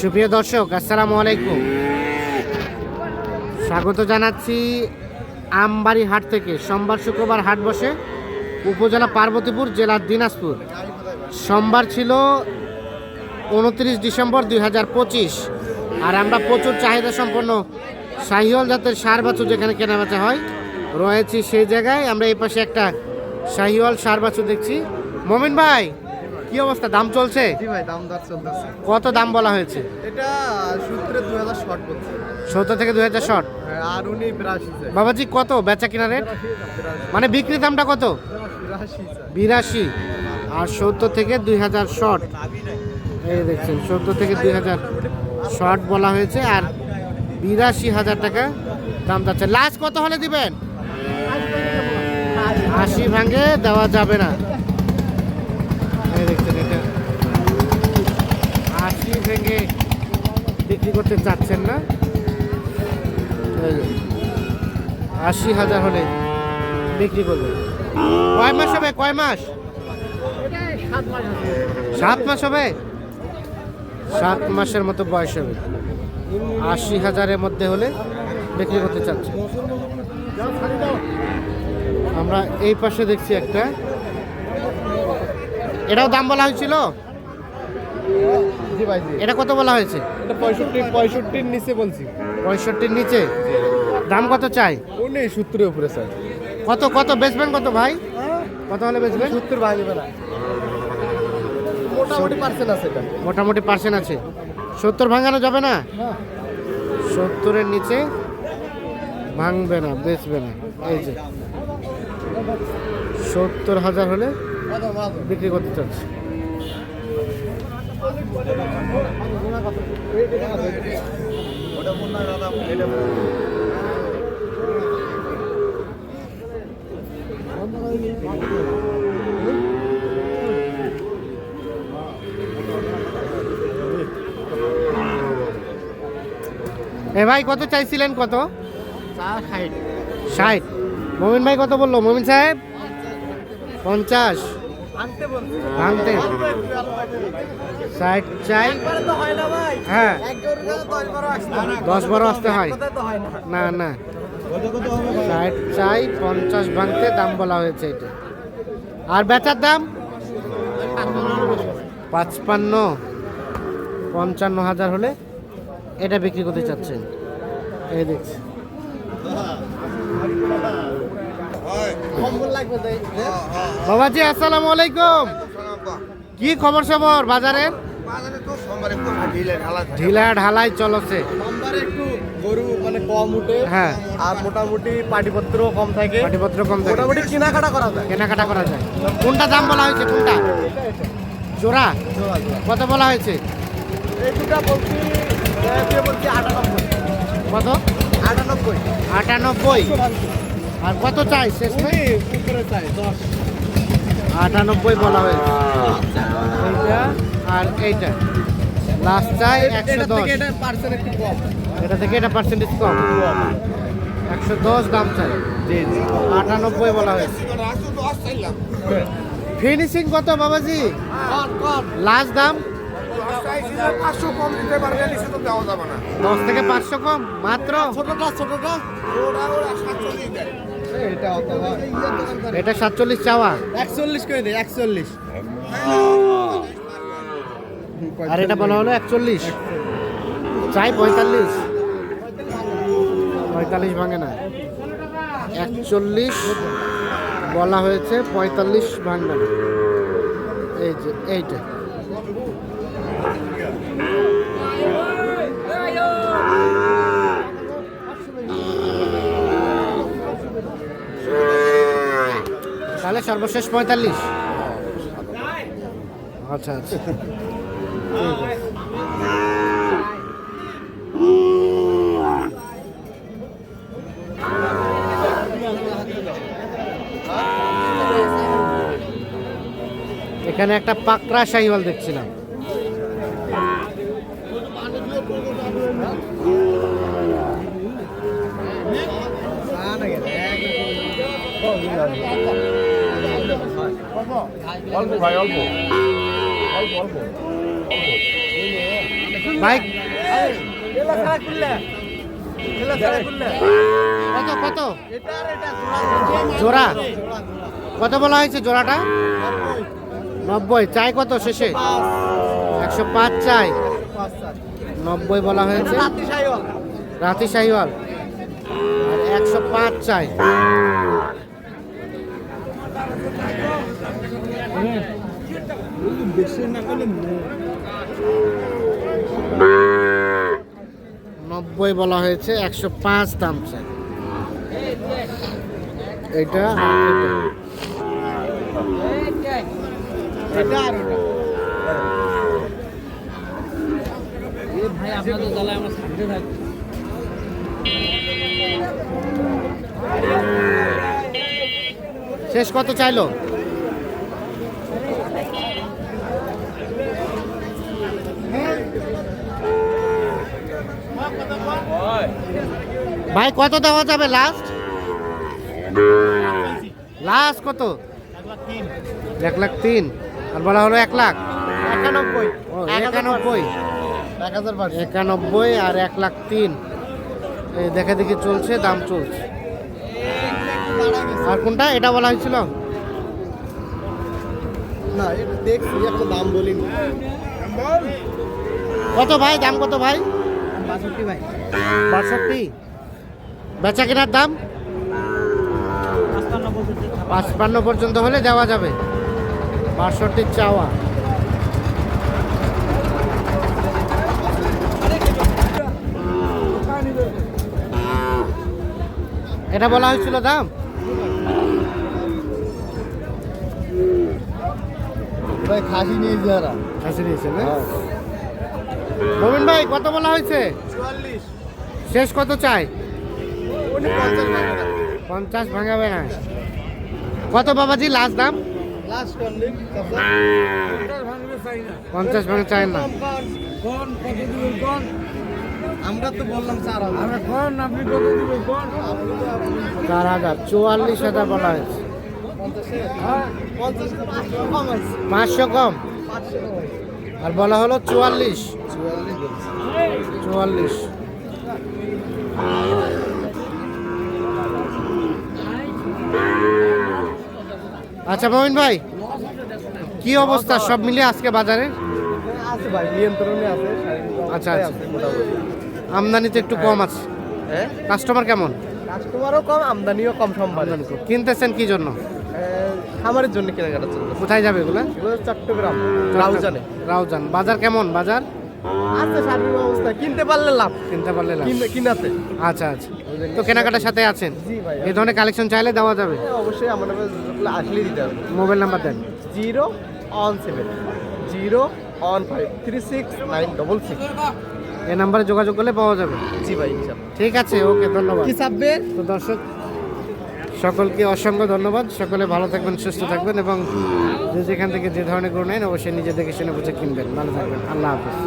সুপ্রিয় দর্শক, আসসালামু আলাইকুম। স্বাগত জানাচ্ছি আমবাড়ি হাট থেকে। সোমবার শুক্রবার হাট বসে উপজেলা পার্বতীপুর, জেলার দিনাজপুর। সোমবার ছিল উনত্রিশ ডিসেম্বর দুই হাজার পঁচিশ। আর আমরা প্রচুর চাহিদা সম্পন্ন শাহিওয়াল জাতের সার বাছুর যেখানে কেনাবেচা হয়, রয়েছি সেই জায়গায়। আমরা এই পাশে একটা শাহিওয়াল সার বাছুর দেখছি। মমিন ভাই কি অবস্থা? দাম চলছে? জি ভাই দাম দর চলতেছে। কত দাম বলা হয়েছে? এটা সূত্রে দুই হাজার শর্ট করছে সত্তর থেকে দুই হাজার শর্ট হ্যাঁ, আর উনি বিরাশি বাবাজি কত? বেচা কিনা রেট? মানে বিক্রি দামটা কত? বিরাশি বিরাশি। আর সত্তর থেকে দুই হাজার শর্ট এই দেখছেন সত্তর থেকে দুই হাজার শর্ট বলা হয়েছে আর বিরাশি হাজার টাকা দাম যাচ্ছে। লাস্ট কত হলে দিবেন? আশি ভাঙে দেওয়া যাবে না এই দেখছেন এটা আশি ভেঙে বিক্রি করতে চাচ্ছেন না। আশি হাজার হলে বিক্রি করবে কয় মাস হবে? কয় মাস? সাত মাস হবে? সাত মাসের মতো বয়স হবে। আশি হাজারের মধ্যে হলে বিক্রি করতে চাচ্ছে। আমরা এই পাশে দেখছি একটা। এটাও দাম বলা হয়েছিল? জি ভাই জি এটা কত বলা হয়েছে? এটা পঁয়ষট্টি পঁয়ষট্টির নিচে বলছি। পঁয়ষট্টির নিচে? দাম কত চাই? উনি সত্তরের উপরে স্যার। কত কত বেচবেন কত ভাই? কত হলে বেচবেন? সত্তর ভাঙবে না। মোটামুটি পার্সেন্ট আছে এটা। মোটামুটি পার্সেন্ট আছে। সত্তর ভাঙানো যাবে না? হ্যাঁ। সত্তরের নিচে ভাঙবে না বেচবে না। এই যে। সত্তর হাজার হলে বিক্রি করতে চাচ্ছি। এ ভাই কত চাইছিলেন কত? ষাট। মমিন ভাই কত বলল? মমিন সাহেব? পঞ্চাশ। আনতে ষাট চাই। হয় দশ বারো আসতে হয়। না। না ষাট চাই পঞ্চাশ ভাঙতে দাম বলা হয়েছে এটা। আর বেচার দাম? পাঁচপান্ন। পঞ্চান্ন হাজার হলে এটা বিক্রি করতে চাচ্ছেন। এই দেখছি। বাবাজি আসসালামু আলাইকুম। কি খবর সবর বাজারের ঢিলা ঢালাই চলছে। গরু মানে কম উঠে হ্যাঁ। আর মোটামুটি পাটিপত্র কম থাকে। পাটিপত্র কম থাকে। মোটামুটি কেনাকাটা করা যায়। কেনাকাটা করা যায়। কোনটা দাম বলা হয়েছে কোনটা? জোড়া। কত বলা হয়েছে? এই দুটা বলছি বলছি আটানব্বই। কত? আটানব্বই। আটানব্বই। আর কত চাই? শেষ আটানব্বই বলা হয়েছে। এইটা আর এইটা। লাস্ট চাই একশো দশ। এটা থেকে এটা পার্সেন্ট একটু কম। এটা থেকে এটা পার্সেন্টেজ কম। একশো দশ দাম চাই। জি জি। আটানব্বই বলা হয়েছে। ফিনিশিং কত বাবাজি? কম কম। লাস্ট দাম? পাঁচশো কম দিতে পারবে নিচে তো দেওয়া যাবে না। দশ থেকে পাঁচশো কম মাত্র? ছোটটা ছোটটা? ওরা ওরা সাতচল্লিশ দেয়। এটা সাতচল্লিশ চাওয়া। একচল্লিশ করে দেয় একচল্লিশ। আর এটা বলা হলো একচল্লিশ। চাই পঁয়তাল্লিশ। পঁয়তাল্লিশ ভাঙে না। একচল্লিশ বলা হয়েছে পঁয়তাল্লিশ ভাঙবে না। এই যে এইটা। সর্বশেষ পঁয়তাল্লিশ। আচ্ছা আচ্ছা। এখানে একটা পাকড়া শাহিওয়াল দেখছিলাম। অল্প ভাই অল্প অল্প অল্প ভাই কত কত? জোড়া। কত বলা হয়েছে জোড়াটা? নব্বই। চাই কত শেষে? একশো পাঁচ চাই। নব্বই বলা হয়েছে। রাতি শাহিওয়াল আর একশো পাঁচ চাই। নব্বই বলা হয়েছে একশো পাঁচ দাম চাই। এটা। এটা। আর ভাই আপনাদের দলে আমরা থাকতে থাকি। শেষ কত চাইলো? ভাই কত দেওয়া যাবে লাস্ট লাস্ট কত? এক লাখ তিন। আর বলা হলো এক লাখ। একানব্বই। একানব্বই। একানব্বই আর এক লাখ তিন। এই দেখে দেখে চলছে দাম চলছে। আর কোনটা? এটা বলা হয়েছিল? না এটা দেখছি একটা দাম বলিনি। কত ভাই? দাম কত ভাই? বাষট্টি ভাই। বাষট্টি? বেচা কেনার দাম? পাঁচপান্ন পর্যন্ত হলে দেওয়া যাবে। বাষট্টির চাওয়া। এটা বলা হয়েছিল দাম? ভাই খাসি নিয়ে যারা। কাছে নিয়েছে না? মোমিন ভাই কত বলা হয়েছে? শেষ কত চাই? পঞ্চাশ ভাঙাবে না। কত বাবাজি লাস্ট দাম? পঞ্চাশ ভাঙা চাই না। আমরা তো বললাম চার হাজার। চুয়াল্লিশ হাজার বলা হয়েছে। পাঁচশো কম। আর বলা হলো চুয়াল্লিশ। চুয়াল্লিশ বলছি চুয়াল্লিশ আচ্ছা মমিন ভাই কি অবস্থা? সব মিলিয়ে আজকে বাজারে? আছে ভাই নিয়ন্ত্রণে আছে আচ্ছা, আচ্ছা। আমদানিতে একটু কম আছে। হ্যাঁ? কাস্টমার কেমন? কাস্টমারও কম আমদানিও কম সম্ভব কিনতেছেন কি জন্য? খামারের জন্য কেনাকাটা চলছে কোথায় যাবে এগুলা? এগুলো চট্টগ্রাম। রাউজানে। রাউজান। বাজার কেমন? বাজার? আছে শারীরিক অবস্থা। কিনতে পারলে লাভ। কিনতে পারলে লাভ। কিনাতে। আচ্ছা আচ্ছা। তো কেনাকাটার সাথে আছেন? জি ভাই। এই ধরনের কালেকশন চাইলে দেওয়া যাবে? হ্যাঁ, অবশ্যই আমার নামে আসলে দিতে হবে। মোবাইল নাম্বার দেন। Zero one seven zero one five three six nine double six. এই নাম্বারে যোগাযোগ করলে পাওয়া যাবে। জি ভাই ঠিক আছে ওকে ধন্যবাদ। কি চাপবে? তো দর্শক সকলকে অসংখ্য ধন্যবাদ। সকলে ভালো থাকবেন সুস্থ থাকবেন এবং যে যেখান থেকে যে ধরনের গরু নেন অবশ্যই নিজে দেখে শুনে বুঝে কিনবেন। ভালো থাকবেন। আল্লাহ হাফিজ।